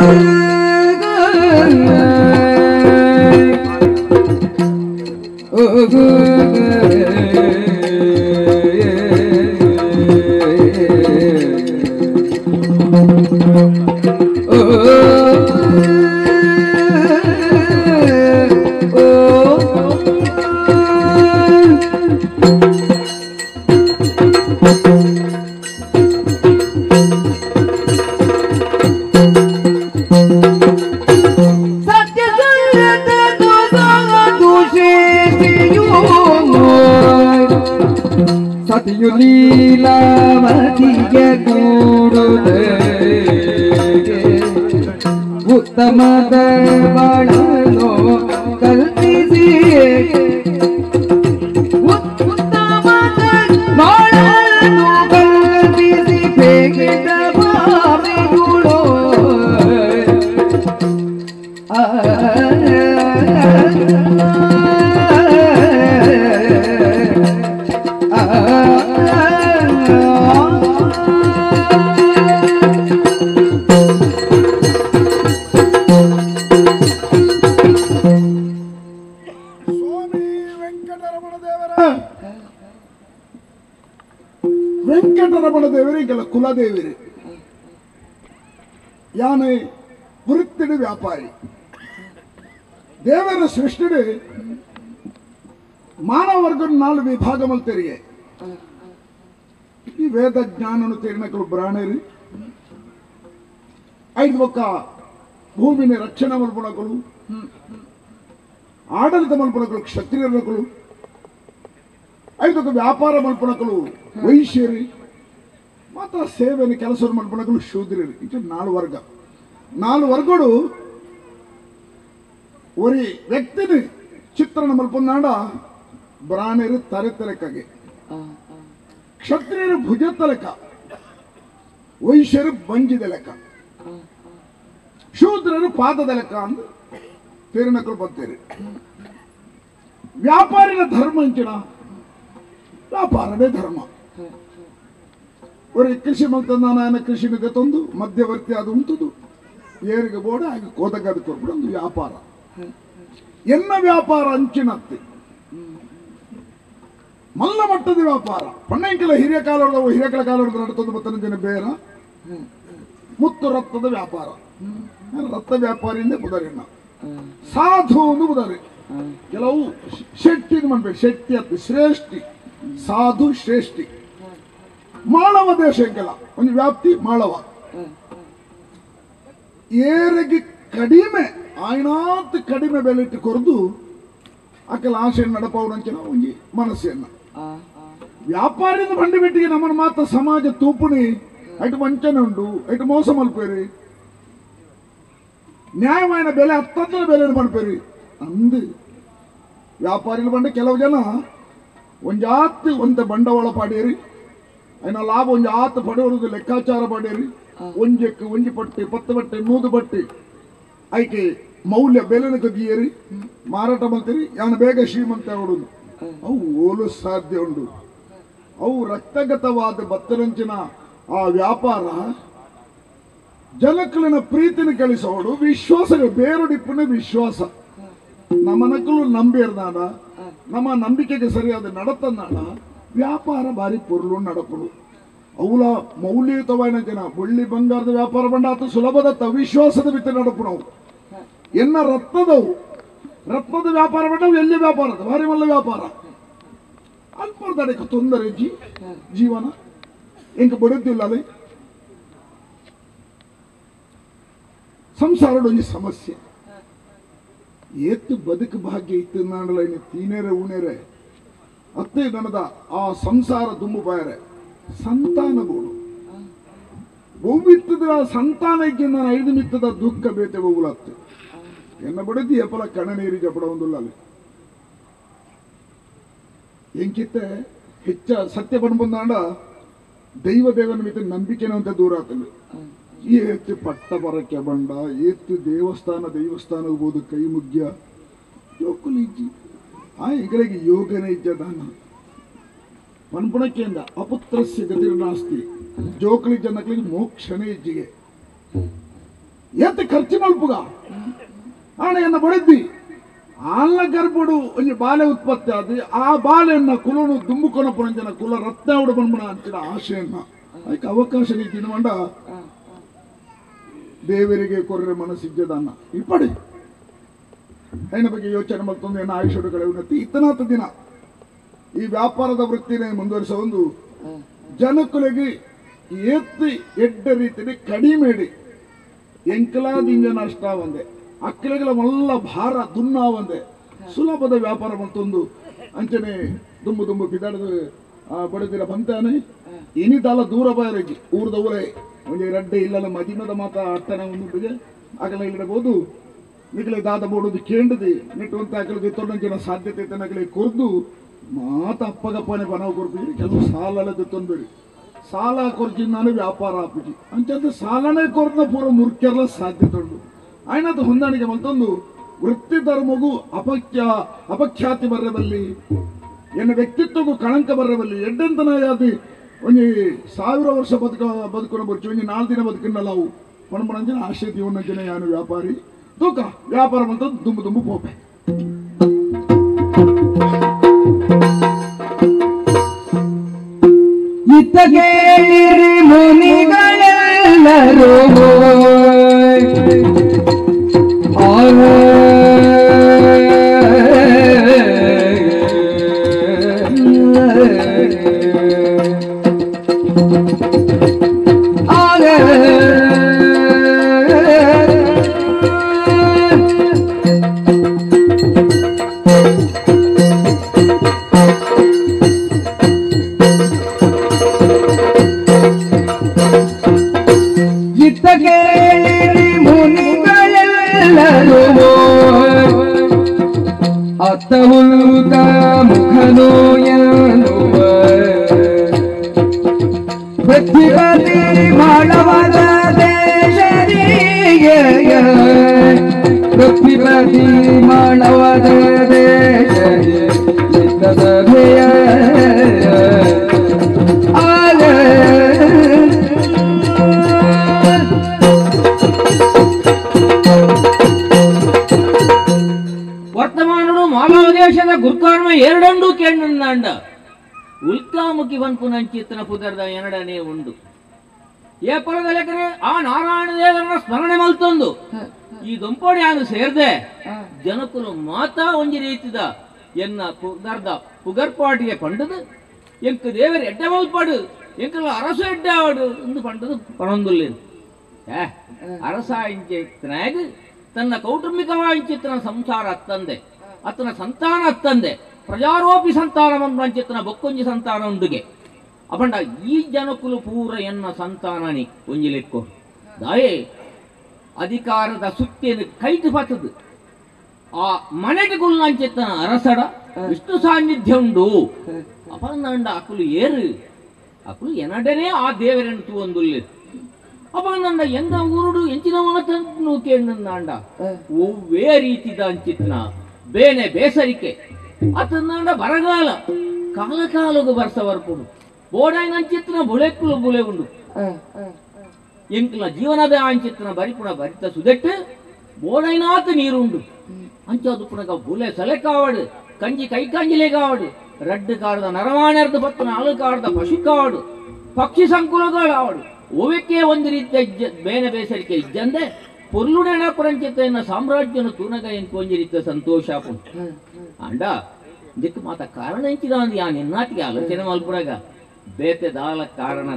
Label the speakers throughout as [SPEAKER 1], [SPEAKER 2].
[SPEAKER 1] Thank you. सतयु लीला मठी के गुण दे उत्तम दर्पण लो
[SPEAKER 2] कल्पी जी उत्तम दर्पण लो ಕುಲದೇವಿರಿ. ಯಾನೆ ವೃತ್ತಿಡಿ ವ್ಯಾಪಾರಿ. ದೇವರ ಸೃಷ್ಟಿಡಿ ಮಾನವರ್ಗನ ನಾಲ್ಕು ವಿಭಾಗ ತೆರಿಗೆ. ಈ ವೇದ ಜ್ಞಾನನು ತೇರಿನಕಲು ಬ್ರಾಣೇರಿ. ಐದು ಒಕ್ಕ ಭೂಮಿನ ರಕ್ಷಣೆ ಮಲ್ಪಣಕಲು ಆಡಳಿತ ಮಲ್ಪಣಕಲು ఐదు ఒక ವ್ಯಾಪಾರ ಮಲ್ಪಣಕಲು ವೈಶ್ಯರಿ. ಮತ್ತು ಸೇವೆಯನ್ನು ಕೆಲಸವನ್ನು ಮಲ್ಪಣಕಲು ಶೂದ್ರರು ಇದು ನಾಲ್ಕು ವರ್ಗ. ನಾಲ್ಕು ವರ್ಗಗಳು ಒರಿ ವ್ಯಕ್ತಿನ ಚಿತ್ರಣ ಮಲ್ಪನಾಡ ಬ್ರಾಣರು ತರೆತ ಲೆಕ್ಕಗೆ ಕ್ಷತ್ರಿಯರು ಭುಜತ್ತ ಲೆಕ್ಕ ವೈಶ್ಯರು ಬಂಜಿದ ಲೆಕ್ಕ ಶೂದ್ರರು ಪಾದದ ಲೆಕ್ಕ ಅಂದು ತೇರಿನಕರು ಬರ್ತೀರಿ. ವ್ಯಾಪಾರಿನ ಧರ್ಮ ಅಂಚಿನ ವ್ಯಾಪಾರವೇ ಧರ್ಮ. ஒரு ಕೃಷಿ ಮಂತಂದಾನ ಕೃಷಿನಿಗೆ ತಂದು ಮಧ್ಯವರ್ತಿ ಅದು ಉಂಟದು. ಏರಿಗೆ ಬೋಡ, ಹಾಗೆ ಕೋದಗದ ಕೊಟ್ಬಿಟ್ಟು ಒಂದು ವ್ಯಾಪಾರ. ಎನ್ನ ವ್ಯಾಪಾರ ಅಂಚಿನತ್ತೆ? ಮಲ್ಲ ಮಟ್ಟದ ವ್ಯಾಪಾರ. ಪಣ್ಣಂಕೆಲ ಹಿರಿಯ ಕಾಲದ ಹಿರಿಯಕಲ ಕಾಲದ ನಡತದ ಬತ್ತನ ಜನ ಬೇರ. ಮುತ್ತು ರಕ್ತದ ವ್ಯಾಪಾರ. ರಕ್ತ ವ್ಯಾಪಾರಿಯಿಂದ ಬುದರಿನ ಸಾಧು ಒಂದು ಬುದರಿ ಕೆಲವು ಶೆಟ್ಟಿ ಮಾಡ್ಬೇಕು. ಶೆಟ್ಟಿ ಅತ್ತಿ ಶ್ರೇಷ್ಠಿ. ಸಾಧು ಶ್ರೇಷ್ಠಿ. ಮಾಳವ ದೇಶ ಕೆಲ ಒಂದು ವ್ಯಾಪ್ತಿ ಮಾಳವ. ಏರಿಗೆ ಕಡಿಮೆ ಆಯ್ನಾತ್ ಕಡಿಮೆ ಬೆಲೆ ಇಟ್ಟು ಕೊರದು ಅಕ್ಕಲ ಆಸೆ ನಡಪವರಂಚಿನ ಒಂಜಿ ಮನಸ್ಸನ್ನ ವ್ಯಾಪಾರದ ಬಂಡಿಬಿಟ್ಟಿಗೆ ಬಿಟ್ಟಿಗೆ ನಮ್ಮನ್ನ ಮಾತ್ರ ಸಮಾಜ ತೂಪುಣಿ ಐಟು ವಂಚನೆ ಉಂಡು ಐಟು ಮೋಸ ಮಲ್ಪೇರಿ ನ್ಯಾಯವಾಯಿನ ಬೆಲೆ ಹತ್ತಂತರ ಬೆಲೆ ಮಲ್ಪೇರಿ ಅಂದು ವ್ಯಾಪಾರಿ ಬಂಡ ಕೆಲವು ಜನ ಒಂಜಾತ್ ಒಂದ ಬಂಡವಾಳ ಪಾಡೇರಿ ಇನ್ನು ಲಾಭ ಒಂಜಿ ಆತ ಪಡೆಯೋದು ಲೆಕ್ಕಾಚಾರ ಪಡೆಯರಿ ಒಂಜಕ್ಕೆ ಒಂಜಿ ಬಟ್ಟೆ ಪತ್ತು ಬಟ್ಟೆ ನೂದು ಬಟ್ಟೆ. ಐಕೆ ಮೌಲ್ಯ ಬೆಲೆನಕ ಗೀಯರಿ ಮಾರಾಟ ಮಾಡ್ತೀರಿ ಯಾನ ಬೇಗ ಶ್ರೀಮಂತ ಹೊಡೋದು ಅವು ಓಲು ಸಾಧ್ಯ ಉಂಡು ಅವು ರಕ್ತಗತವಾದ ಬತ್ತರಂಚಿನ ಆ ವ್ಯಾಪಾರ ಜನಕುಲನ ಪ್ರೀತಿನ ಕಳಿಸೋಡು ವಿಶ್ವಾಸ. ಬೇರೊಡಿಪ್ಪನ ವಿಶ್ವಾಸ ನಮ್ಮನಕ್ಕಲು ನಂಬಿರ್ನಾಡ ನಮ್ಮ ನಂಬಿಕೆಗೆ ಸರಿಯಾದ ನಡತನಾಡ ವ್ಯಾಪಾರ ಬಾರಿ ಪೊರ್ಲು ನಡಪಡು ಅವುಲ ಮೌಲ್ಯಯುತವಾದ ಜನ, ಬೆಳ್ಳಿ ಬಂಗಾರದ ವ್ಯಾಪಾರ ಬಂಡ ಸುಲಭದ ವಿಶ್ವಾಸದ ಬಿತ್ತ ನಡಪು ಎನ್ನ ರತ್ನದವು? ರತ್ನದ ವ್ಯಾಪಾರ ಬಂಡವು, ಎಲ್ಲಿ ವ್ಯಾಪಾರ ಭಾರಿ ಮಲ್ಲ ವ್ಯಾಪಾರ. ಅಲ್ಪದಕ್ಕೆ ತೊಂದರೆ ಜಿ, ಜೀವನ. ಇಂಕ ಬಡುತ್ತಿಲ್ಲ ಅಲ್ಲಿ ಸಂಸಾರ ಒಂದು ಸಮಸ್ಯೆ. ಏತ್ತು ಬದುಕು ಭಾಗ್ಯ ಇತ್ತು ನಾಡಲ ತೀನೇರೆ ಉಣೇರೆ ಅತ್ತೆ ನನದ ಆ ಸಂಸಾರ ದುಂಬು ಬಾಯರೆ. ಸಂತಾನ ಬೋಡು ಒವ್ವಿತ್ತದ ಸಂತಾನ ಇಕ್ಕೆ ನಾನು ಐದು ಮಿತ್ತದ ದುಃಖ ಬೇತೆ ಹೋಗುಲತ್ತೆ ಎನ್ನ ಬಡದಿ ಎಪ್ಪಲ ಕಣ ನೀರಿ ಜಪಡ ಒಂದು ಎಂಕಿತ್ತೆ, ಹೆಚ್ಚ ಸತ್ಯ ಬಂದ್ಬಂದಾಂಡ ದೈವ ದೇವನ ಮಿತ್ತ ನಂಬಿಕೆನ ಅಂತ ದೂರ ಆತಂಗ ಏತ್ತು ಪಟ್ಟ ಬರಕ್ಕೆ ಬಂಡ, ಏತ್ತು ದೇವಸ್ಥಾನ ದೈವಸ್ಥಾನ ಹೋಗ್ಬೋದು ಕೈ ಮುಗ್ಯ. ಯೋಕುಲಿಜ್ಜಿ ಆ ಹೆಗಲಿಗೆ ಯೋಗನೇ ಇದ್ದ ದಾನ. ಪನ್ಪುಣಕ್ಕೆಂದ ಅಪುತ್ರಸ್ಯ ಗತಿರ್ನಾಸ್ತಿ ಜೋಕಲಿ ಜನಗಳಿಗೆ ಮೋಕ್ಷನೇ ಇಜ್ಜಿಗೆ. ಎತ್ತ ಖರ್ಚು ಮಲ್ಪುಗ. ಆಣ ಎನ್ನ ಬಡಿದ್ದಿ ಆಲ್ನ ಗರ್ಭಡು ಒಂಜಿ ಬಾಲೆ ಉತ್ಪತ್ತಿ ಆದಿ ಆ ಬಾಲೆಯನ್ನ ಕುಲನು ದುಂಬು ಪುರಂಜನ ಕುಲ ರತ್ನ ಉಡ ಬಂದ್ಬಿಡ ಅಂಚಿನ ಆಶೆಯನ್ನ. ಅದಕ್ಕೆ ಅವಕಾಶ ನೀತಿ ಮಂಡ ದೇವರಿಗೆ ಕೊರ್ರೆ ಮನಸ್ಸಿದ್ದದನ್ನ ಇಪ್ಪಡಿ ಹೆಣ್ಣ ಬಗ್ಗೆ ಯೋಚನೆ ಮಾಡ್ತಂದು ಏನು ಕಡೆ ಉನ್ನತಿ. ಇತ್ತನಾತ ದಿನ ಈ ವ್ಯಾಪಾರದ ವೃತ್ತಿನೇ ಮುಂದುವರಿಸ ಒಂದು ಜನಕುಲಿಗೆ ಎತ್ತಿ ಎಡ್ಡ ರೀತಿಯಲ್ಲಿ ಕಡಿಮೆಡಿ ಎಂಕಲಾದಿಂಜ ನಷ್ಟ ಒಂದೇ. ಮಲ್ಲ ಭಾರ, ದುನ್ನ ಒಂದೇ. ಸುಲಭದ ವ್ಯಾಪಾರ ಮತ್ತೊಂದು. ಅಂಚನೆ ದುಂಬು ದುಂಬು ಬಿದಾಡದ ಬಡದಿರ ಬಂತಾನೆ. ಇನಿದಲ್ಲ ದೂರ ಬಾರಜಿ ಊರದ ಊರೇ. ಒಂದು ರಡ್ಡೆ ಇಲ್ಲಲ್ಲ ಮದಿನದ ಮಾತ ಅಟ್ಟನ ಒಂದು ಅಗಲ ಇಲ್ಲಿಡಬಹುದು ನಿಗಲೆ ದಾದ ಬೋಡುದು ಕೇಂಡದಿ ನೆಟ್ಟುವಂತ ಆಗಲಿಗೆ ತೊಂಡಂಚಿನ ಸಾಧ್ಯತೆ ತನಗಲಿ ಕೊರ್ದು, ಮಾತ ಅಪ್ಪಗಪ್ಪನೆ ಬನವು ಕೊರ್ಬಿಡಿ ಕೆಲವು ಸಾಲಲ್ಲ ತೊಂದ್ಬೇಡಿ ಸಾಲ ಕೊರ್ಜಿಂದಾನೆ ವ್ಯಾಪಾರ ಆಪುಜಿ ಅಂಚಂದ ಸಾಲನೇ ಕೊರ್ದ ಪೂರ ಮುರ್ಕೆಲ್ಲ ಸಾಧ್ಯತೆ ಉಂಡು ಆಯ್ನದು ಹೊಂದಾಣಿಕೆ ಮತ್ತೊಂದು ವೃತ್ತಿ ಧರ್ಮಗೂ ಅಪಖ್ಯ, ಅಪಖ್ಯಾತಿ ಬರಬಲ್ಲಿ ಎನ್ನ ವ್ಯಕ್ತಿತ್ವಕ್ಕೂ ಕಳಂಕ ಬರಬಲ್ಲಿ ಎಡ್ಡೆಂತನಾಯಾದಿ ಒಂಜಿ ಸಾವಿರ ವರ್ಷ ಬದುಕ, ಬದುಕುನ ಬರ್ಚು, ಒಂಜಿ ನಾಲ್ಕು ದಿನ ಬದುಕಿನಲ್ಲ ಅವು. ಪಣಪಣಂಜಿನ ಆಶೆ ಜನ ಯಾನು ವ್ಯಾಪಾರಿ. ತೂಕ ವ್ಯಾಪಾರ ಮಂತ ದುಂಬು ದುಂಬು ಪೋಪೆ
[SPEAKER 1] ಇತ್ತ ಕೇಳಿರಿ ಮುನಿಗಳೆಲ್ಲರೂ ಆಗ
[SPEAKER 3] ದೇಶದ ಗುರುಕಾರ್ಮ ಎರಡಂಡು ಕೇಂದ್ರ ಉಲ್ಕಾಮುಖಿ ಬಂಪುನಂಚಿತ್ತನ ಪುದರ್ದ ಎರಡನೇ ಉಂಡು. ಏ ಪರದಲೆಕರೆ ಆ ನಾರಾಯಣ ದೇವರನ್ನ ಸ್ಮರಣೆ ಮಲ್ತೊಂದು. ಈ ದೊಂಪಡಿ ಆನು ಸೇರ್ದೆ ಜನಕುಲು ಮಾತಾ ಒಂಜಿ ರೀತಿದ ಎನ್ನ ಪುದರ್ದ ಪುಗರ್ಪಾಟಿಗೆ ಪಂಡದು ಎಂಕ ದೇವರ ಎಡ್ಡೆ ಮಲ್ಪಾಡು ಎಂಕ ಅರಸು ಎಡ್ಡೆ ಆವಡು ಎಂದು ಪಂಡದು ಪಣೊಂದುಲ್ಲೇನು. ಅರಸ ಇಂಚಿತ್ನಾಗ ತನ್ನ ಕೌಟುಂಬಿಕವಾಂಚಿತ್ತನ ಸಂಸಾರ ಅತ್ತಂದೆ ಅತನ ಸಂತಾನ ಅತ್ತಂದೆ. ಪ್ರಜಾರೋಪಿ ಸಂತಾನ ವಂಚಿತನ ಬೊಕ್ಕೊಂಜಿ ಸಂತಾನ ಉಂಡುಗೆ. ಅಪಂಡ ಈ ಜನಕುಲು ಪೂರ ಎನ್ನ ಸಂತಾನನಿ ಒಂಜಿಲೆಕ್ಕು ದಾಯೇ ಅಧಿಕಾರದ ಸುತ್ತಿಯನ್ನು ಕೈಟು ಪತ್ತದು ಆ ಮನೆಗೆ ಕುಲ್ಲಾಂಚಿತ್ತನ ಅರಸಡ ವಿಷ್ಣು ಸಾನ್ನಿಧ್ಯ ಉಂಡು. ಅಪಂದಂಡ ಅಕುಲು ಏರು. ಅಕುಲು ಎನಡನೆ ಆ ದೇವರನ್ನು ತೂವೊಂದುಲ್ಲೆ ಅಪಂದಂಡ ಎಂದ ಊರುಡು ಎಂಚಿನ ಮಾತನ್ನು ಕೇಂದ್ರ ಒವ್ವೇ ರೀತಿದ ಅಂಚಿತ್ನ ಬೇನೆ ಬೇಸರಿಕೆ. ಅತಂದಂಡ ಬರಗಾಲ. ಕಾಲ ಕಾಲಗು ಬರ್ಸ ಬರ್ಪುಡು ಬೋಡಾಂಗ್ ಅಂಚಿತ್ತಿನ ಬುಳೆಕ್ಕುಲು ಬುಳೆ ಉಂಡು ಎಂಕ್ಲ ಜೀವನದ ಅಂಚಿತ್ತಿನ ಬರಿಪುಣ ಬರಿತ ಸುದೆಟ್ಟು ಬೋಡೈನಾತ ನೀರುಂಡು. ಅಂಚೋದು ಪುಣಗ ಬುಲೆ ಸಲೆ ಕಾವಡು ಕಂಜಿ ಕೈ ಕಂಜಿಲೆ ಕಾವಡು ರಡ್ಡು ಕಾಡದ ನರವಾಣರ್ದ ಬತ್ತನ ಅಳು ಕಾಡದ ಪಶು ಕಾವಡು ಪಕ್ಷಿ ಸಂಕುಲಗಳು ಆವಡು ಒವೆಕ್ಕೆ ಒಂದು ರೀತಿಯ ಬೇನೆ ಬೇಸರಿಕೆ ಇಜ್ಜಂದೆ ಪೊರ್ಲುಡೆಣ ಪುರಂಚಿತೆಯನ್ನ ಸಾಮ್ರಾಜ್ಯನ ಒಂಜಿ ರೀತಿಯ ಸಂತೋಷ ಅಂಡ ಇದಕ್ಕೆ ಮಾತ ಕಾರಣ ಇಂಚಿದ ಯಾ ನಿನ್ನಾಟಿಗೆ ಆಲೋಚನೆ ಮಲ್ಪುಡಗ ಬೇತೆ ದಾಲ ಕಾರಣ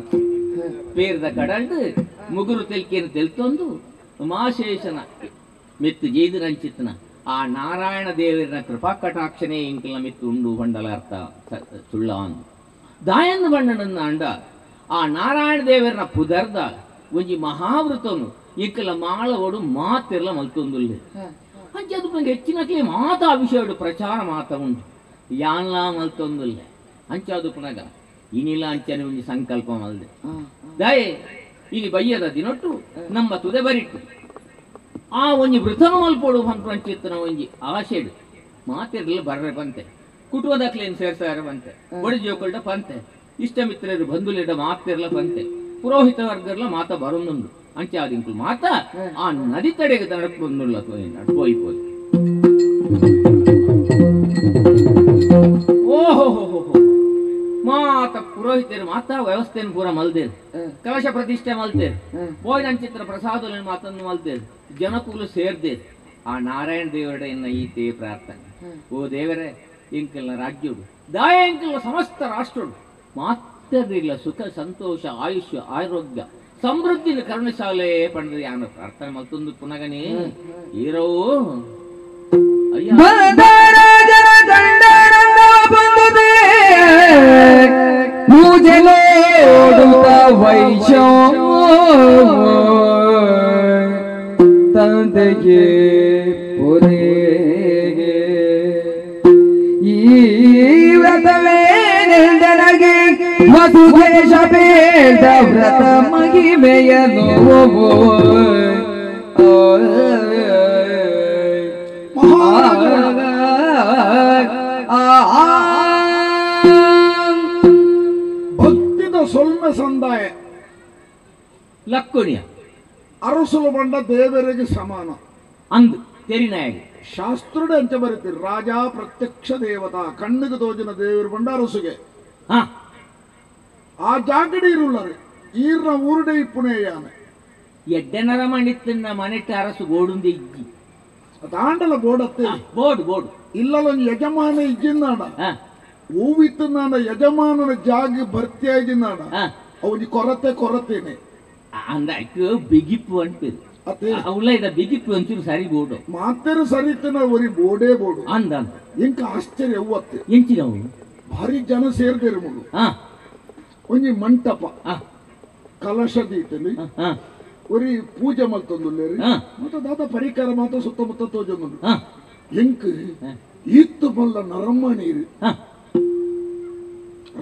[SPEAKER 3] ಪೇರ್ದ ಕಡಂಡು ಮುಗುರು ತೆಲ್ಕೇನು ತೆಲ್ತೊಂದು ಮಾಶೇಷನ ಮೆತ್ತು ಜೈದಿರಂಚಿತ್ನ ಆ ನಾರಾಯಣ ದೇವರಿನ ಕೃಪಾ ಕಟಾಕ್ಷಣೆ ಇಂಕಲ ಮಿತ್ತು ಉಂಡು ಬಂಡಲ ಅರ್ಥ ಸ- ಸುಳ್ಳ ಅಂದು ದಾಯಂದು ಬಣ್ಣನನ್ನ ಅಂಡ ಆ ನಾರಾಯಣ ದೇವರನ ಪುದರ್ದ ಒಂಜಿ ಮಹಾವೃತನು. ಇಂಕಲ ಮಾಳವಡು ಮಾತೆಲ್ಲ ಮಲ್ತೊಂದುಲ್ಲೆ. ಅಂಚದು ಬಂದು ಹೆಚ್ಚಿನಕ್ಕೆ ಮಾತ ವಿಷಯಡು ಪ್ರಚಾರ ಮಾತ ಉಂಟು. ಯಾನ್ಲ ಮಲ್ತೊಂದುಲ್ಲೆ. ಅದು ಪುನಗ ಇನಿಲ್ಲ ಅಂಚನೆ ಒಂಜಿ ಸಂಕಲ್ಪ ಮಲ್ದೆ. ದಯೆ ಇನಿ ಬಯ್ಯದ ದಿನೊಟ್ಟು ನಮ್ಮ ತುದೆ ಬರಿಟ್ಟು. ಆ ಒಂಜಿ ವೃತನು ಮಲ್ಪೋಡು ಪಂಚಿತ್ತನ ಒಂಜಿ ಆಶೆಡು ಮಾತಿರ್ಲಿ ಬರ್ರೆ ಬಂತೆ ಕುಟುಂಬದಕ್ಲೇನು ಸೇರ್ಸಾರ ಬಂತೆ ಬಡಿ ಜೋಕೊಳ್ಡ ಪಂತೆ ಇಷ್ಟ ಮಿತ್ರರು ಬಂಧುಲಿಡ ಮಾತಿರಲ ಬಂತೆ ಪುರೋಹಿತ ವರ್ಗರ್ಲ ಮಾತ ಬರೊಂದುಂಡು ಅಂಚೆ ಆದಿಂಕುಲು ಮಾತ ಆ ನದಿ ತಡೆಗೆ ನಡ್ಕೊಂಡುಲ್ಲ ನಡ್ಪೋಯಿ ಪೋಯಿ ಓಹೋ ಹೋ ಹೋ ಹೋ ಮಾತ ಪುರೋಹಿತರು ಮಾತ ವ್ಯವಸ್ಥೆಯನ್ನು ಪೂರ ಮಲ್ದೇರು ಕಲಶ ಪ್ರತಿಷ್ಠೆ ಮಲ್ತೇರು. ಭೋಜನ ಚಿತ್ರ ಪ್ರಸಾದ ಮಾತನ್ನು ಮಲ್ತೇರು. ಜನಕುಲು ಸೇರ್ದೇರು. ಆ ನಾರಾಯಣ ದೇವರಡೆ ಇನ್ನ ಈತೆ ಪ್ರಾರ್ಥನೆ. ಓ ದೇವರೇ ಇಂಕಲ್ನ ರಾಜ್ಯಡು ದಾಯ ಇಂಕಲ್ನ ಸಮಸ್ತ ರಾಷ್ಟ್ರಡು. ಮಾತ್ರದಿಲ್ಲ ಸುಖ ಸಂತೋಷ ಆಯುಷ್ಯ ಆರೋಗ್ಯ ಸಮೃದ್ಧಿ ಕರುಣಿಸಾಲೆ ಪಂಡ್ರಿ ಅನ್ನೋ ಪ್ರಾರ್ಥನೆ ಮತ್ತೊಂದು ಪುನಗನಿ.
[SPEAKER 1] ಓಡುತ್ತ ವೈಶೋ ತಂದೆಗೆ ಪುರೇಗೆ. ಈ ವ್ರತವೇನೆಂದನಗೆ ಮಧುದೇಶ ಬೇಡ ವ್ರತ ಮಹಿಮೆಯನು
[SPEAKER 2] ಭಕ್ತಿದ ಸೊಲ್ಮೆ ಸಂದಾಯ.
[SPEAKER 3] ಲಕ್ಕುಣಿಯ.
[SPEAKER 2] ಅರಸಲು ಬಂಡ ದೇವರಿಗೆ ಸಮಾನ.
[SPEAKER 3] ಅಂದು ತೆರಿನಾಯಗೆ
[SPEAKER 2] ಶಾಸ್ತ್ರಡೆ ಅಂತ ಬರೀತೀರಿ ರಾಜ ಪ್ರತ್ಯಕ್ಷ ದೇವತಾ ಕಣ್ಣಿಗೆ ತೋಜಿನ ದೇವರು ಬಂಡ ಅರಸುಗೆ.
[SPEAKER 3] ಹಾ.
[SPEAKER 2] ಆ ಜಾಗಡಿ ഈർന്ന ಈರ್ನ ಊರುಡೆ ಇಪ್ಪುಣೇಯಾನೆ
[SPEAKER 3] ಎಡ್ಡೆನರ ಮಣಿತ್ತಿನ ಮನೆಟ್ಟ ಅರಸು ಗೋಡುಂದಿ ಇಜ್ಜಿ.
[SPEAKER 2] ತಾಂಡಲ ಬೋಡತ್ತೆ
[SPEAKER 3] ಬೋಡ್ ಬೋಡು
[SPEAKER 2] ಇಲ್ಲೊಂದು ಯಜಮಾನ ಇಜ್ಜಿಂದಾಡ
[SPEAKER 3] ಹಾ
[SPEAKER 2] ಹೂವಿತ್ತು ನಾಡ ಯಜಮಾನನ ಜಾಗ ಭರ್ತಿಯಾಗಿಂದಾಡ
[SPEAKER 3] ಹಾ
[SPEAKER 2] ಅವನಿಗೆ ಕೊರತೆ ಕೊರತೇನೆ.
[SPEAKER 3] ಅಂದಾಯ್ತು ಬಿಗಿಪ್ಪು ಅಂಟಿರು
[SPEAKER 2] ಅತ್ತೆ.
[SPEAKER 3] ಅವಳ ಇದ ಬಿಗಿಪ್ಪು ಒಂಚೂರು ಸರಿ ಬೋಡು
[SPEAKER 2] ಮಾತೇರು ಸರಿತನ ಒರಿ ಬೋಡೇ ಬೋಡು
[SPEAKER 3] ಅಂದ ಅಂದ.
[SPEAKER 2] ಇಂಕ ಆಶ್ಚರ್ಯ ಹೂವತ್ತೆ.
[SPEAKER 3] ಎಂಚಿನವು?
[SPEAKER 2] ಭಾರಿ ಜನ ಸೇರ್ದಿರು
[SPEAKER 3] ಹಾ
[SPEAKER 2] ಒಂಜಿ ಮಂಟಪ. ಕಲಶ ದೀತಲಿ ಒರಿ ಪೂಜೆ ಮಲ್ತೊಂದುಲ್ಲೇರಿ ಮತ್ತೆ ದಾದ ಪರಿಕರ ಮಾತ್ರ ಸುತ್ತಮುತ್ತ ತೋಜೊಂದು
[SPEAKER 3] ಹಾ.
[SPEAKER 2] ಎಂಕ್ ಇತ್ತು ಮಲ್ಲ ನರಮ್ಮ ನೀರು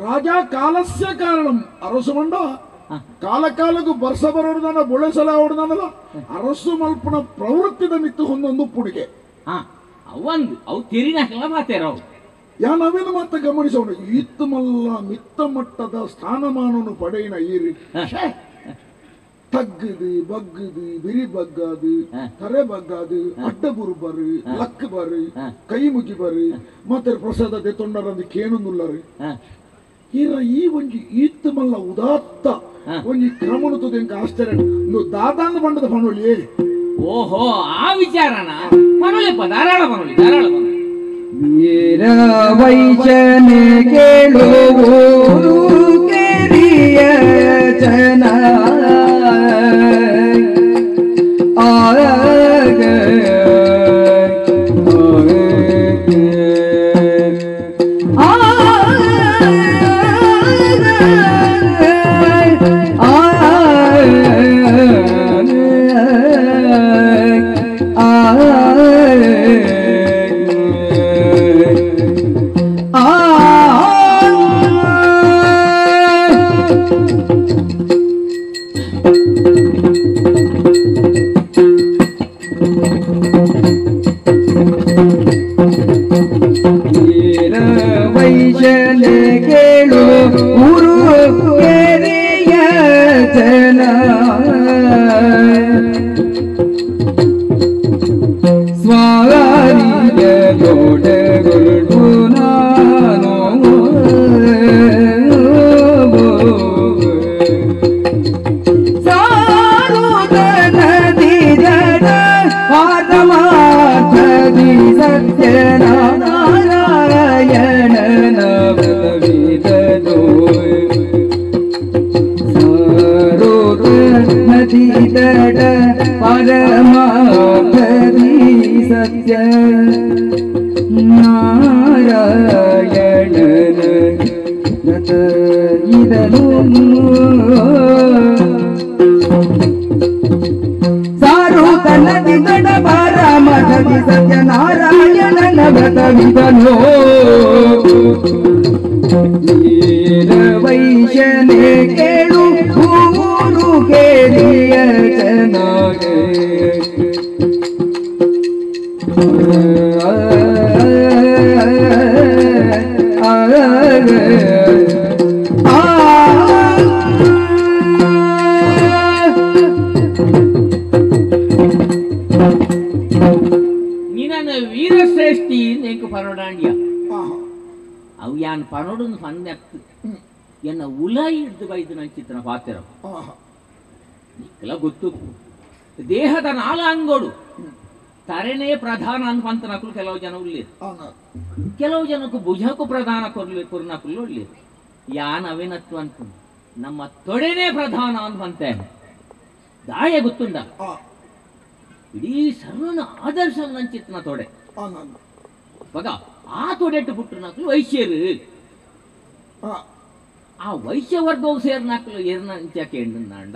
[SPEAKER 2] ರಾಜ ಕಾಲಸ್ಯ ಕಾರಣಂ. ಅರಸು ಮಂಡ. ಕಾಲ ಕಾಲಕ್ಕೂ ಬರ್ಸ ಬರೋಡ್ದಾನ ಬೊಳೆಸಲ ಹೊಡ್ದಾನಲ್ಲ ಅರಸು ಮಲ್ಪನ ಪ್ರವೃತ್ತಿದ ಮಿತ್ತು ಹೊಂದೊಂದು ಪುಡಿಗೆ
[SPEAKER 3] ಅವಂದು ಅವು ತಿರಿನಾಕಲ್ಲ ಮಾತೇರವು
[SPEAKER 2] ಯಾ ನಾವೇನು ಮಾತ್ರ ಗಮನಿಸೋಣ ಇತ್ತಮಲ್ಲ ಮಿತ್ತ ಮಟ್ಟದ ಸ್ಥಾನಮಾನವನ್ನು ಪಡೆಯಿನ ಈರಿ! ತಗ್ಗದು ಬಗ್ಗದು ಬಿರಿ ಬಗ್ಗದು. ತರೆ ಬಗ್ಗದು ಅಡ್ಡ ಬರು ಲಕ್ ಬರು
[SPEAKER 3] ಹಾ.
[SPEAKER 2] ಕೈ ಮುಗಿ ಬರ್ರಿ ಮತ್ತೆ ಪ್ರಸಾದ ತೆತ್ತೊಂಡರಂದು ಕೇನುಂದುಲ್ಲರು
[SPEAKER 3] ಹಾ.
[SPEAKER 2] ಈರ ಈ ಒಂಜಿ ಈತ್ ಮಲ್ಲ ಉದಾತ್ತ. ಒಂಜಿ ಕ್ರಮಣ ತುದಿಂಕ ಆಶ್ಚರ್ಯ. ನು ದಾದಾಂದ ಬಂಡದ ಪಣೊಳಿ
[SPEAKER 3] ಓಹೋ ಆ ವಿಚಾರನ? ಪರಳಿಪ್ಪ ಧಾರಾಳ ಪರಳಿ ಧಾರಾಳ
[SPEAKER 1] இரவை ஜன கேளோ கேரிய ஜன
[SPEAKER 3] ஆக ஆக ಪನ್ನೆತ್ತು
[SPEAKER 2] ಹ್ಮ್.
[SPEAKER 3] ಎನ್ನ ಉಲ ಹಿಡ್ದು ಬೈದು ನಂಚಿತ್ತನ ಪಾತಿರ. ಎಲ್ಲ ಗೊತ್ತು. ದೇಹದ ನಾಲಾಂಗೋಡು ತರೆನೇ ಪ್ರಧಾನ ಅಂತ ನಕಲು ಕೆಲವು ಜನ ಉಳ್ಳೇರು. ಕೆಲವು ಜನಕ್ಕೂ ಭುಜಕ್ಕೂ ಪ್ರಧಾನ ಕೊರ್ಲಿ ಕುರ್ನಕಲು ಉಳ್ಳೇರು. ಯಾನ್ ಅವಿನತ್ವ ಅಂತ. ನಮ್ಮ ತೊಡೆನೇ ಪ್ರಧಾನ ಅಂತೇನೆ ದಾಯ ಗೊತ್ತುಂಡ. ಇಡೀ ಸರ್ವನ ಆದರ್ಶ ನಂಚಿತ್ತನ ತೊಡೆ. ಬಗ ಆ ತೊಡೆಟ್ಟು ಪುಟ್ಟು ನಕಲು ವೈಶ್ಯರು. ವೈಶ್ಯ ವರ್ಗವು ಸೇರ್ನಾಕಲು ಏರ್ನಂಚ ಕೇಂಡ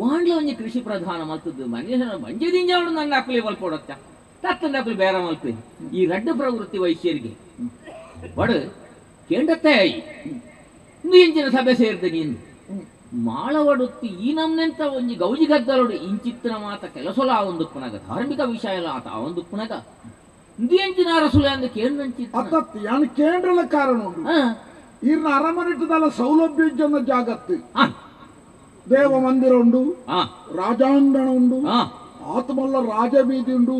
[SPEAKER 3] ವಾಂಡ್ಲ ಒಂಜಿ ಕೃಷಿ ಪ್ರಧಾನ ಮಲ್ತದ್ದು ಮನುಷ್ಯನ ಮಂಜದಿಂದ ಅವಳು ನನ್ನ ಹಾಕಲಿ ಮಲ್ಪೊಡತ್ತ ತತ್ತಂದ ಹಾಕಲಿ ಬೇರೆ ಮಲ್ಪಿ ಈ ರಡ್ಡ ಪ್ರವೃತ್ತಿ ವೈಶ್ಯರಿಗೆ. ಬಡು ಕೇಂಡತ್ತೆ ಇಂದು ಇಂಚಿನ ಸಭೆ ಸೇರಿದೆ ನೀನು. ಮಾಳವಡುತ್ತಿ ಈ ನಮ್ನೆಂತ ಒಂಜಿ ಗೌಜಿ ಗದ್ದಲು ಇಂಚಿತ್ತಿನ ಮಾತ ಕೆಲಸಲ ಆ ಒಂದು ಪುನಗ. ಧಾರ್ಮಿಕ ವಿಷಯ ಆತ ಆ ಒಂದು ಪುನಗ. ಇಂದಿಯಂಚಿನ ಅರಸುಲೆ ಅಂದಕ್ಕೆ ಏನ್ ವಂಚಿತ
[SPEAKER 2] ಅತ್ತತ್ತಿ ಯಾನ್ ಕೇಂದ್ರಲ ಕಾರಣ
[SPEAKER 3] ಉಂಡು
[SPEAKER 2] ಇರ್ನ ಅರಮನೆಟ್ಟದಲ್ಲ ಸೌಲಭ್ಯ ಜನ ಜಾಗತ್ತು ದೇವ ಮಂದಿರ ಉಂಡು ರಾಜಾಂಗಣ ಉಂಡು ಆತ್ಮಲ್ಲ ರಾಜಬೀದಿ ಉಂಡು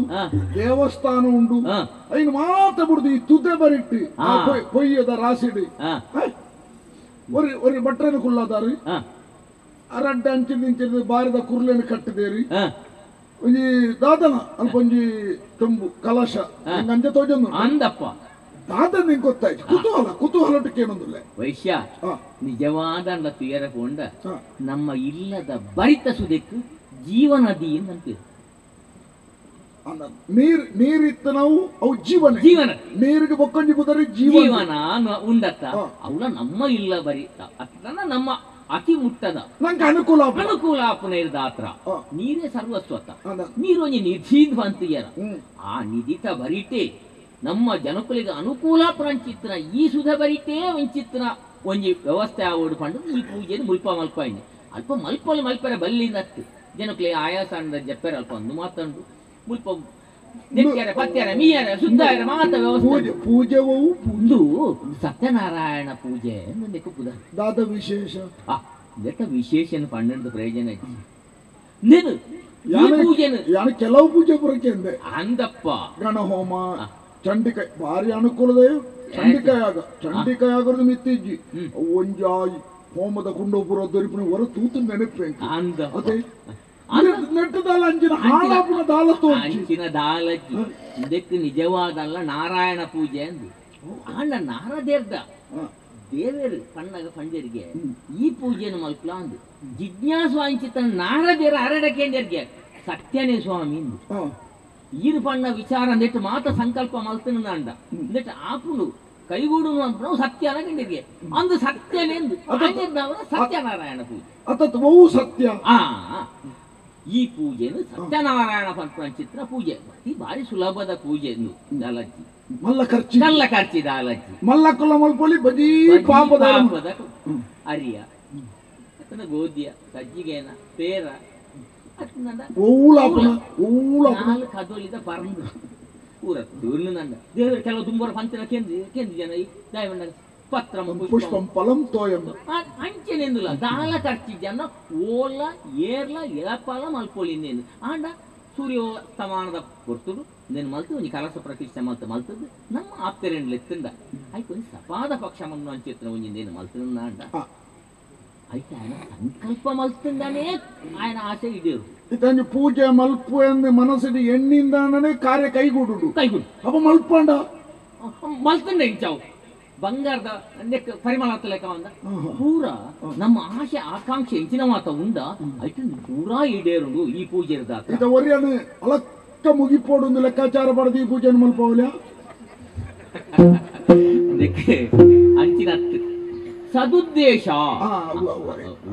[SPEAKER 2] ದೇವಸ್ಥಾನ ಉಂಡು ಅಯ್ಯ ಮಾತ ಬಿಡುದು ಈ ತುದೆ ಬರಿಟ್ಟು ಕೊಯ್ಯದ ರಾಸಿಡಿ ஒரு
[SPEAKER 3] ஒரு
[SPEAKER 2] பட்டனுக்குள்ளாதாரு அரட்டு அஞ்சு நிஞ்சது பாரத குரலன்னு
[SPEAKER 3] கட்டுதேரி
[SPEAKER 2] ಒಂಜಿ ದಾದನ ಅಲ್ಪ ಒಂಜಿ ತುಂಬು ಕಲಶ. ಅಂಚೆ ತೋಜೊಂದು
[SPEAKER 3] ಅಂದಪ್ಪ.
[SPEAKER 2] ದಾದ ನಿಂಗೆ ಗೊತ್ತಾಯ್ತು. ಕುತೂಹಲ ಕುತೂಹಲ ಕೇಳೊಂದಿಲ್ಲ.
[SPEAKER 3] ವೈಶ್ಯ ನಿಜವಾದ
[SPEAKER 2] ಆ.
[SPEAKER 3] ನಮ್ಮ ಇಲ್ಲದ ಬರಿತ ಸುದೆಕ್ಕು ಜೀವನದಿ
[SPEAKER 2] ಅನ್ನ ನೀರ್ ನೀರಿತ್ತ ನಾವು ಅವು ಜೀವನ.
[SPEAKER 3] ಜೀವನ.
[SPEAKER 2] ನೀರಿಗೆ ಬೊಕ್ಕಂಜಿ ಕುದರೆ ಜೀವನ.
[SPEAKER 3] ಉಂಡತ್ತ. ಅವಳ ನಮ್ಮ ಇಲ್ಲ ಬರೀ ಅತ್ತನ ನಮ್ಮ ಅತಿ ಮುಟ್ಟದ.
[SPEAKER 2] ನಂಗೆ ಅನುಕೂಲ.
[SPEAKER 3] ಅನುಕೂಲ
[SPEAKER 2] ಹಾ.
[SPEAKER 3] ನೀರೇ ಸರ್ವಸ್ವತ. ನೀರು
[SPEAKER 2] ಹ್ಮ್.
[SPEAKER 3] ಆ ನಿಧಿತ ಬರಿಟೆ ನಮ್ಮ ಜನಕುಲಿಗೆ ಅನುಕೂಲ ಪ್ರಂಚಿತ್ರ ಈ ಸುಧ ಬರಿಟೇ ವಂಚಿತ್ರ ಒಂಜಿ ವ್ಯವಸ್ಥೆ ಆವೋಡು ಪಂಡು ಈ ಪೂಜೆನ ಮುಲ್ಪ ಮಲ್ಪ ಇನ್ನು ಅಲ್ಪ ಮಲ್ಪಲ್ಲಿ ಮಲ್ಪರ ಬಲ್ಲಿನತ್ತು. ಜನಕುಲಿ ಆಯಾಸ ಅಂದ ಜಪ್ಪರ ಅಲ್ಪ ಒಂದು ಮಾತಂಡು. ಮುಲ್ಪ ನಿತ್ಯರ ಪತ್ಯರ ಮೀಯರ ಶುದ್ಧರ ಮಾತ ವ್ಯವಸ್ಥೆ.
[SPEAKER 2] ಪೂಜೆ ಪೂಜೆವು
[SPEAKER 3] ಸತ್ಯನಾರಾಯಣ ಪೂಜೆ ಎಂದಕ್ಕೆ
[SPEAKER 2] ದಾದ ವಿಶೇಷ.
[SPEAKER 3] ಆ ಲೆಕ್ಕ ವಿಶೇಷನ ಪಂಡದ ಪ್ರಯೋಜನ ನೀನು ಈ ಪೂಜೆನ
[SPEAKER 2] ಯಾರು ಕೆಲವು ಪೂಜೆ ಬರಕ್ಕೆ ಅಂದೆ.
[SPEAKER 3] ಅಂದಪ್ಪ.
[SPEAKER 2] ಗಣಹೋಮ ಚಂಡಿಕ ಭಾರಿ ಅನುಕೂಲದ ಚಂಡಿಕಾಯಾಗ ಚಂಡಿಕಾಯಾಗದ ಮಿತ್ತಿಜ್ಜಿ. ಒಂಜಾಯ್ ಹೋಮದ ಕುಂಡೋಪುರ ದೊರಿಪಿನ ಹೊರ ತೂತು ನೆನಪೆ
[SPEAKER 3] ಅಂದ
[SPEAKER 2] ಅದೇ
[SPEAKER 3] ಅಂಚಿನ ದಾಲಕ್ಕಿ ಇದಕ್ಕೆ ನಿಜವಾದಲ್ಲ ನಾರಾಯಣ ಪೂಜೆ ಅಂದು ಆಂಡ ನಾರದೇರ್ದ ದೇವೇರು ಕಣ್ಣಗ ಪಂಜರಿಗೆ ಈ ಪೂಜೆಯನ್ನು ಮಲ್ಪಲ ಅಂದು ಜಿಜ್ಞಾಸು ಅಂಚಿತ ನಾರದೇರ ಹರಡಕೇಂದ್ರಿಗೆ ಸತ್ಯನೇ ಸ್ವಾಮಿ ಈರು ಪಣ್ಣ ವಿಚಾರ ನೆಟ್ಟು ಮಾತ ಸಂಕಲ್ಪ ಮಲ್ತನ ಅಂಡ ನೆಟ್ಟು ಆಪುಂಡು ಕೈಗೂಡು ಅಂತ ಸತ್ಯ ಅನಗಂಡಿಗೆ ಅಂದು ಸತ್ಯನೇ ಅಂದು ಸತ್ಯನಾರಾಯಣ ಪೂಜೆ.
[SPEAKER 2] ಸತ್ಯ.
[SPEAKER 3] ಆ. ಈ ಪೂಜೆಯನ್ನು ಸತ್ಯನಾರಾಯಣ ಪಂಚಿತ್ರ ಪೂಜೆ. ಅತಿ ಭಾರಿ ಸುಲಭದ ಪೂಜೆ ದಾಲಜ್ಜಿ
[SPEAKER 2] ಮಲ್ಲ ಖರ್ಚು.
[SPEAKER 3] ಕಲ್ಲ ಖರ್ಚಿ ದಾಲಜ್ಜಿ
[SPEAKER 2] ಮಲ್ಲ ಕುಲ ಮಲ್ಪೊಲಿ ಬಜಿ ಪಾಪದ
[SPEAKER 3] ಅರಿಯ. ಅತನ ಗೋದ್ಯ ಸಜ್ಜಿಗೆನ ಪೇರ. ನಾಲ್ಕು ಕದೋಲಿದ ಪರಂದು. ಪೂರ ದೂರ್ನು ನಂದ. ದೇವರು ಕೆಲವು ತುಂಬರ ಪಂಚನ ಕೇಂದ್ರ ಕೇಂದ್ರ ಜನ ಈ ದಯವಂಡ ಪತ್ರಮ
[SPEAKER 2] ಪುಷ್ಪಂ ಫಲಂ ತೋಯಂ
[SPEAKER 3] ಅಂಚೆನೆಂದುಲ ದಾಲ ಖರ್ಚಿದ್ಯನ್ನ ಓಲ ಏರ್ಲ ಎಳಪಾಲ ಮಲ್ಪೊಳಿಂದೇನು ಆಂಡ ಸೂರ್ಯೋಸ್ತಮಾನದ ಕೊರ್ತುಡು నేను. మలుతూ నీ కలస ప్రతిష్ట మలుతు మలుతుంది నమ్మ ఆప్తే రెండు లెత్తుండ అయితే సపాద పక్షమన్ను అని చెప్పిన ఉంది నేను మలుతున్నా అంట అయితే ఆయన సంకల్ప మలుతుందనే ఆయన ఆశ ఇడేరు
[SPEAKER 2] ఇతని పూజ మలుపు మనసుని ఎన్నిందాననే
[SPEAKER 3] కార్య
[SPEAKER 2] కైగూడు. కైగూడు
[SPEAKER 3] అప్పుడు మలుపండా మలుతుండే ఇచ్చావు ಬಂಗಾರದ ಪರಿಮಳ ಲೆಕ್ಕ
[SPEAKER 2] ಬಂದ.
[SPEAKER 3] ಪೂರ ನಮ್ಮ ಆಶೆ ಆಕಾಂಕ್ಷೆ ಹೆಚ್ಚಿನ ಮಾತ ಉಂದ ಐತ ಪೂರ ಈಡೇರುಂಡು ಈ ಪೂಜೆ ಇರ್ದಾತ
[SPEAKER 2] ಇದ ಒರಿಯನ್ನು ಅಲಕ್ಕ ಲೆಕ್ಕಾಚಾರ ಪಡೆದು ಈ ಪೂಜೆ
[SPEAKER 3] ಮಲ್ಪವಲ್ಲ ಅಂಚಿನ ಸದುದ್ದೇಶ.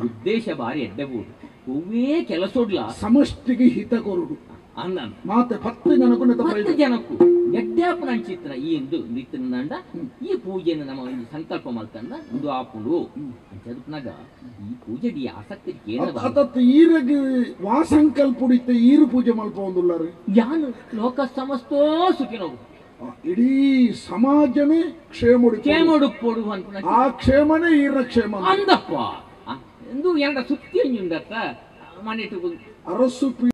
[SPEAKER 3] ಉದ್ದೇಶ ಬಾರಿ ಎಡ್ಡಬಹುದು ಹೂವೇ ಕೆಲಸೋಡ್ಲ.
[SPEAKER 2] ಸಮಷ್ಟಿಗೆ ಹಿತ ಕೊರುಡು.
[SPEAKER 3] ಅನ್ನ
[SPEAKER 2] ಮಾತೆ ಪತ್ತು ಜನಕ್ಕೂ
[SPEAKER 3] ಜನಕ್ಕೂ. ಎಡ್ಡಾಪುನ ಚಿತ್ರ ಈ ಎಂದು ನಿತ್ತಿನಂಡ ಈ ಪೂಜೆಯನ್ನು ನಮ್ಮ ಒಂದು ಸಂಕಲ್ಪ ಮಲ್ತಂಡ ಒಂದು ಆಪುಡು ಅಂಚದಪ್ಪನಾಗ ಈ ಪೂಜೆ ಈ ಆಸಕ್ತಿ ಈರಗೆ
[SPEAKER 2] ವಾ ಸಂಕಲ್ಪ ಉಡಿತ ಈರು ಪೂಜೆ ಮಲ್ಪ ಒಂದುಲ್ಲಾರು
[SPEAKER 3] ಯಾನು ಲೋಕ ಸಮಸ್ತೋ ಸುಖಿನೋಗು
[SPEAKER 2] ಇಡೀ ಸಮಾಜನೇ ಕ್ಷೇಮಡು
[SPEAKER 3] ಕೇಮೋಡು ಪೋಡು ಅಂತ
[SPEAKER 2] ಆ ಕ್ಷೇಮನೇ ಈರ ಕ್ಷೇಮ
[SPEAKER 3] ಅಂದಪ್ಪ. ಎಂದು ಎರಡ ಸುತ್ತಿ ಉಂಡತ್ತ ಮನೆಟ್ಟು
[SPEAKER 2] ಅರಸು